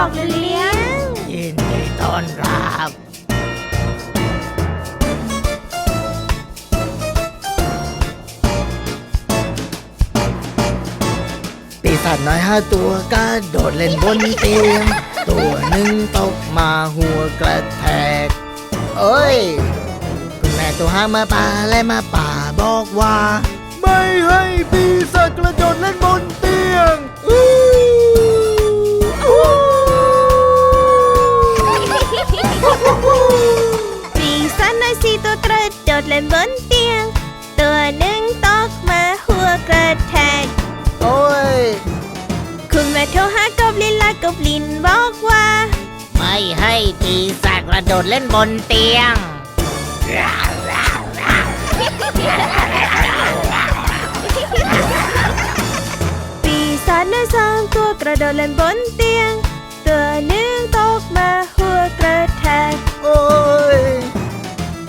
อกเลี้ยง ยินดีต้อนรับ ปีศาจน้อยห้าตัวกระโดดเล่นบนเตียง ตัวหนึ่งตกมาหัวกระแทก เอ้ย คุณแม่ตัวห้ามาป่าและมาป่าบอกว่า ไม่ให้ปีศาจกระโดดเล่นบนเตียง ปีศาจน้อยสี่ตัวกระโดดเล่นบนเตียง ตัวหนึ่งตกมาหัวกระแทก โอ้ย คุณแม่โทรหากบลินและกบลินบอกว่า ไม่ให้ปีศาจกระโดดเล่นบนเตียง ปีศาจน้อยสองตัวกระโดดเล่นบนเตียง ตัวหนึ่งตกมาหัวกระ แทกโอ้ย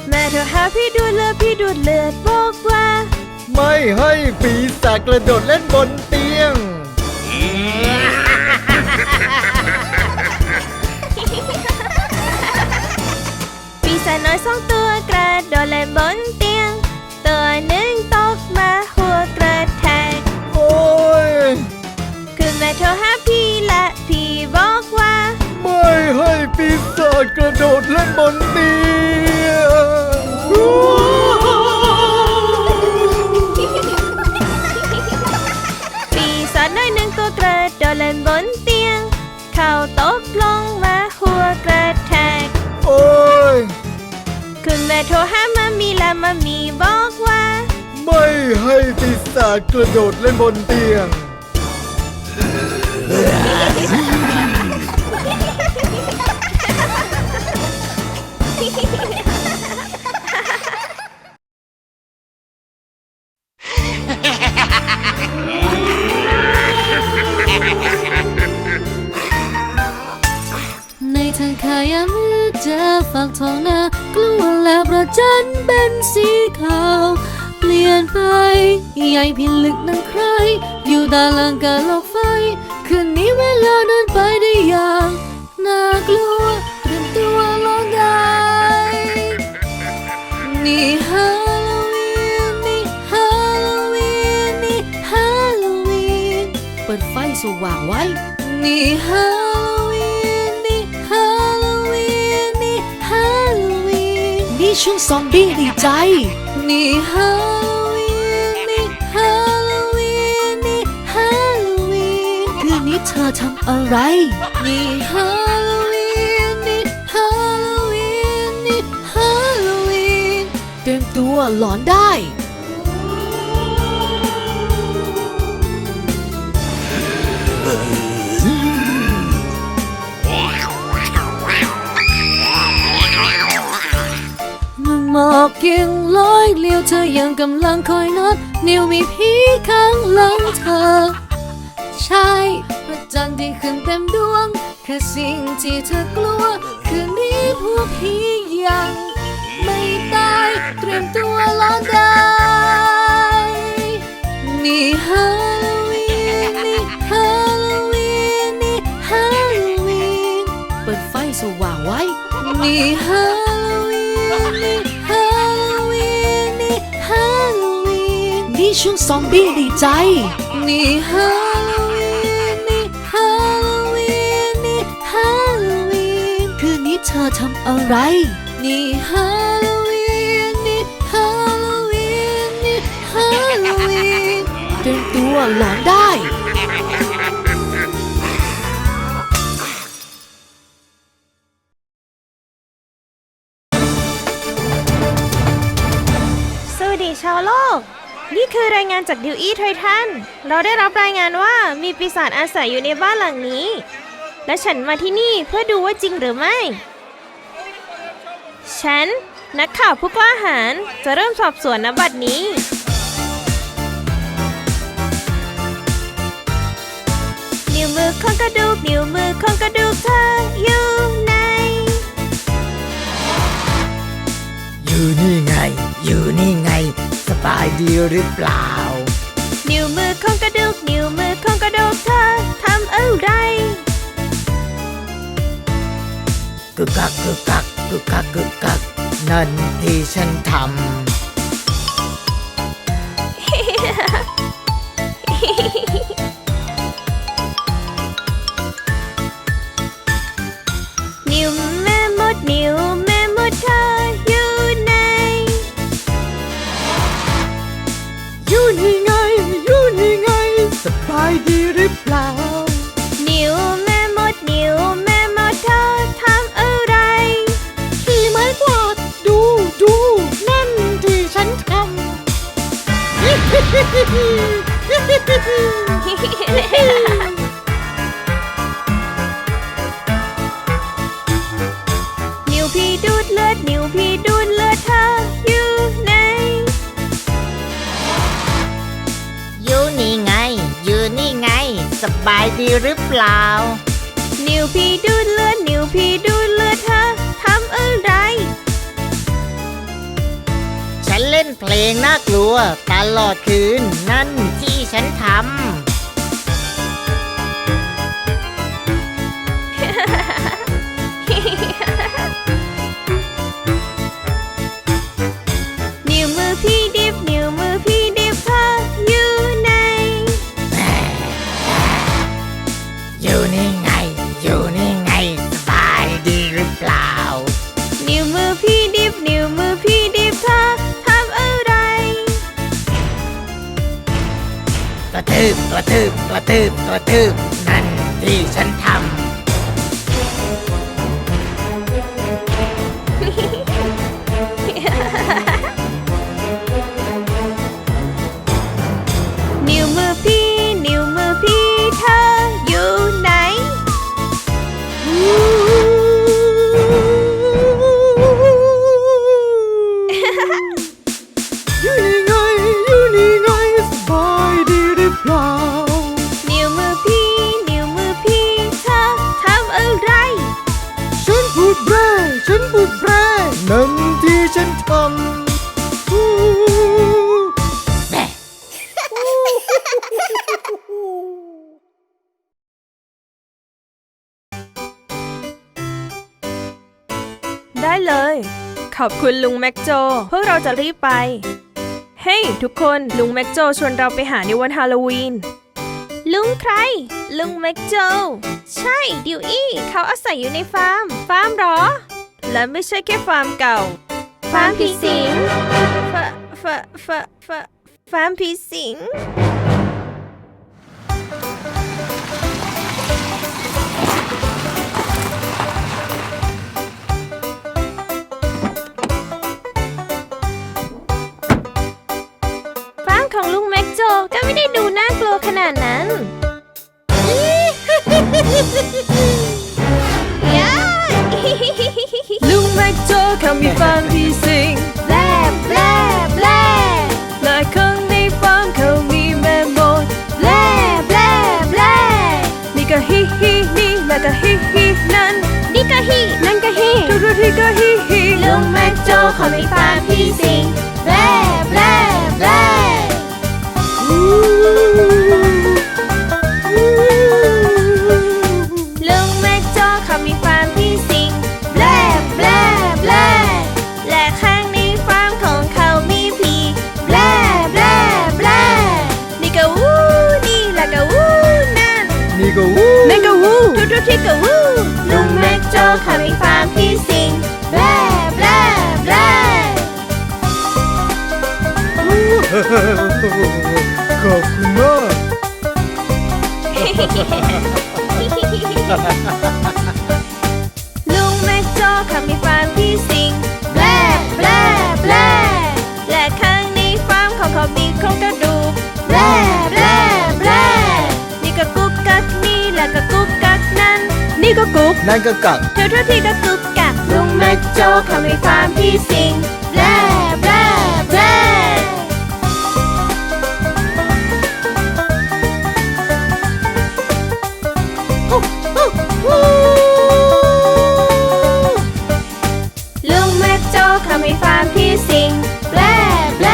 แม่โทรหาพี่ดูดเลือดพี่ดูดเลือดบอกว่า ไม่ให้ปีศาจกระโดดเล่นบนเตียง ปีศาจน้อยสองตัวกระโดดเล่นบน โดดเล่นบนเตียงปีศาจน้อยหนึ่งตัวกระโดดเล่นบนเตียง เขาตกลงมาหัวกระแทก โอ้ย คุณแม่โทรหามามีและมามีบอกว่า ไม่ให้ปีศาจกระโดดเล่นบนเตียง ในทางขายามมืดเจอฝักทองหน้ากลัวและประจันเป็นสีขาว เปลี่ยนไป ใหญ่พิลึกนั้นใคร อยู่ด้านหลังการหลอกไฟ คืนนี้เวลาเดินไปได้ ซอมบี้ดีใจ นี่ฮาโลวีนนี่ฮาโลวีนนี่ฮาโลวีนคืนนี้เธอทำอะไร นี่ฮาโลวีนนี่ฮาโลวีนนี่ฮาโลวีนเตรียมตัวหลอนได้ หมอกยังลอยเลี้ยวเธอยังกำลังคอยนัดนิ้วมีพี่ข้างหลังเธอ ใช่พระจันทร์ที่ขึ้นเต็มดวงแค่สิ่งที่เธอกลัว คืนนี้พวกพี่ยัง ไม่ตายเตรียมตัวรอได้ นี่ฮาโลวีนนี่ฮาโลวีนนี่ฮาโลวีนเปิดไฟสว่างไว้ นี่ฮาโลวีนนี่ ช่วงซอมบี้ดีใจ นี่ฮาโลวีนนี่ฮาโลวีนนี่ฮาโลวีนคืนนี้เธอทำอะไร นี่ฮาโลวีนนี่ฮาโลวีนนี่ฮาโลวีนเตรียมตัวหลอนได้สวัสดีชาวโลก นี่คือรายงานจากดิวอี้ไททัน เราได้รับรายงานว่ามีปีศาจอาศัยอยู่ในบ้านหลังนี้ และฉันมาที่นี่เพื่อดูว่าจริงหรือไม่ ฉัน นักข่าวผู้กล้าหาญจะเริ่มสอบสวนนบัดนี้ นิ้วมือของกระดูก นิ้วมือของกระดูกเธายดีหรือเปล่า นิ้วมือของกระดูก นิ้วมือของกระดูกเธอทำอะไรกึกกักกึกกักกึกกักกึกกักนั่นที่ฉันทำ นิ้วพี่ดูดเลือด นิ้วพี่ดูดเลือดเธออยู่ไหน อยู่นี่ไง อยู่นี่ไง สบายดีหรือเปล่า นิ้วพี่ดูดเลือด นิ้วพี่ดูดเลือดเธอทำอะไร เพลงน่ากลัวตลอดคืน นั่นที่ฉันทนิ้วมือพี่ดิ ระทืบกระตืบกระตืบกระตืบนั่นที่ฉันทำ ขอบคุณลุงแม็กโจ พวกเราจะรีบไป เฮ้ย ทุกคนลุงแม็กโจชวนเราไปหาในวันฮาโลวีน ลุงใคร ลุงแม็กโจ ใช่ ดิวอี้เขาอาศัยอยู่ในฟาร์ม ฟาร์มหรอ และไม่ใช่แค่ฟาร์มเก่า ฟาร์มผีสิงฟาฟาฟาฟาฟาร์มผีสิง ไม่ได้ดูน่ากลัวขนาดนั้นย้าลุงแม็กโจเขามีฟาร์มผีสิงแบลแบลแบลและข้างในฟาร์มเขามีแม่มดแบลแบลแบลนี่ก็ฮิฮินี่แล้วก็ฮิฮินั่นนี่ก็ฮีนั่นก็ฮีทุกทุกที่ก็ฮิฮิลุงแม็กโจเขามีฟาร์มผีสิงแบล นั่นนี่ก็วู้แมกะวูทุกทุกที่ก็วู้ลุงแม็กโจเขามีฟาร์มผีสิงแบลแบลแบลขอบคุณมากลุ นี่ก็กุ๊กนั่นก็กักเท่าเท่าที่ก็กุ๊กกักลุงแม็กโจเขามีฟาร์มพี่สิงแบลแบลแบลลุงแม็กโจเขามีฟาร์มพี่สิงแบลแบล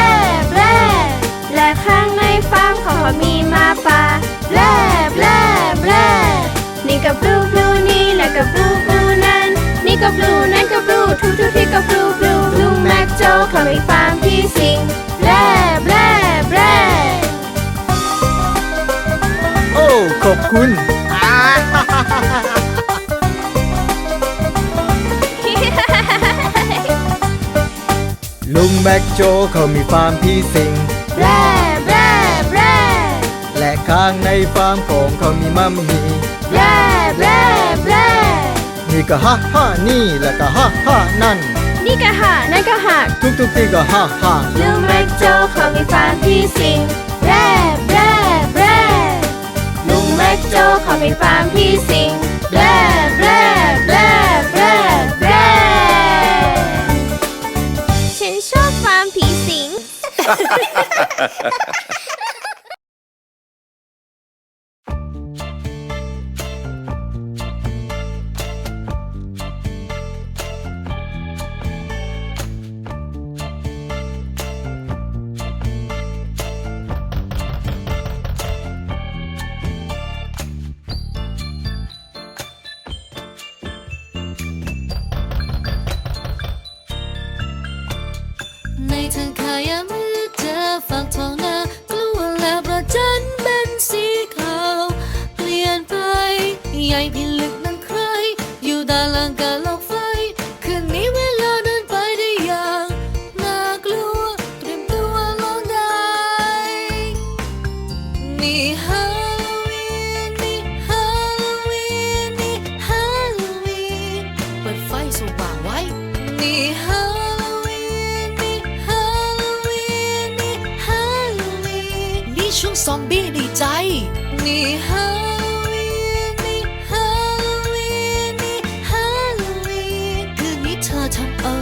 แบลและข้างในฟาร์มของเขามีหมาป่าแบลแบลแบลูนั่นก็บลูทุกทุกที่ก็บลูบลูลุงแม็กโจเขามีฟาร์มที่สิงแร่แร่แร่โอ้ ขอบคุณลุงแม็กโจเขามีฟาร์มที่สิงแร่แร่แร่และข้างในฟาร์มของเขามีมัมมี่แร่ นี่ก็ฮ่าฮ่านี่แล้วก็ฮ่าฮ่านั่น นี่ก็หานั่นก็หาทุกทุกๆที่ก็ฮ่าฮ่าลุงแม็กโจเขามีฟาร์มพี่สิงแบร่แบร่แบร่ลุงแม็กโจเขามีฟาร์มพี่สิงแบร่แบร่แบร่แบร่แบร่ฉันชอบฟาร์มผีสิง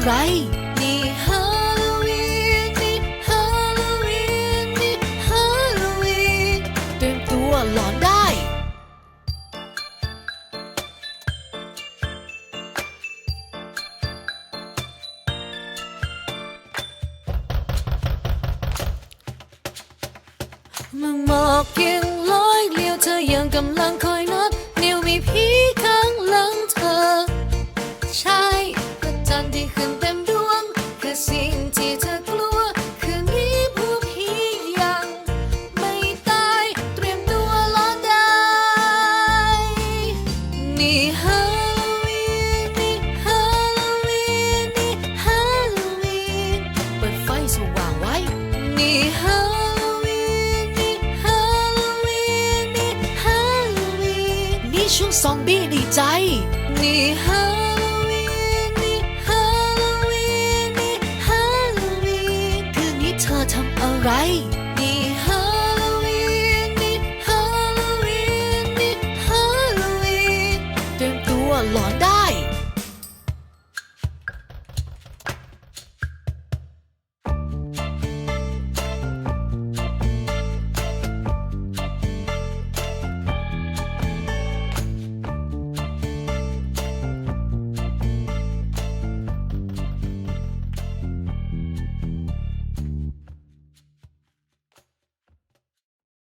ไรนี่ฮาโลวีนนี่ฮาโลวีนนี่ฮาโลวีนเตรียมตัวหลอนได้ เมื่อหมอกยังลอยเลี้ยวเธอยังกำลังคอยนัดนิ้วมีพี่ นี่ฮาโลวีนนี่ฮาโลวีนนี่ฮาโลวีนนี่ช่วงซอมบี้ดีใจ นี่ฮาโลวีนนี่ฮาโลวีนนี่ฮาโลวีนคืนนี้เธอทำอะไร นี่ฮาโลวีนนี่ฮาโลวีนนี่ฮาโลวีนเตรียมตัวหลอนได้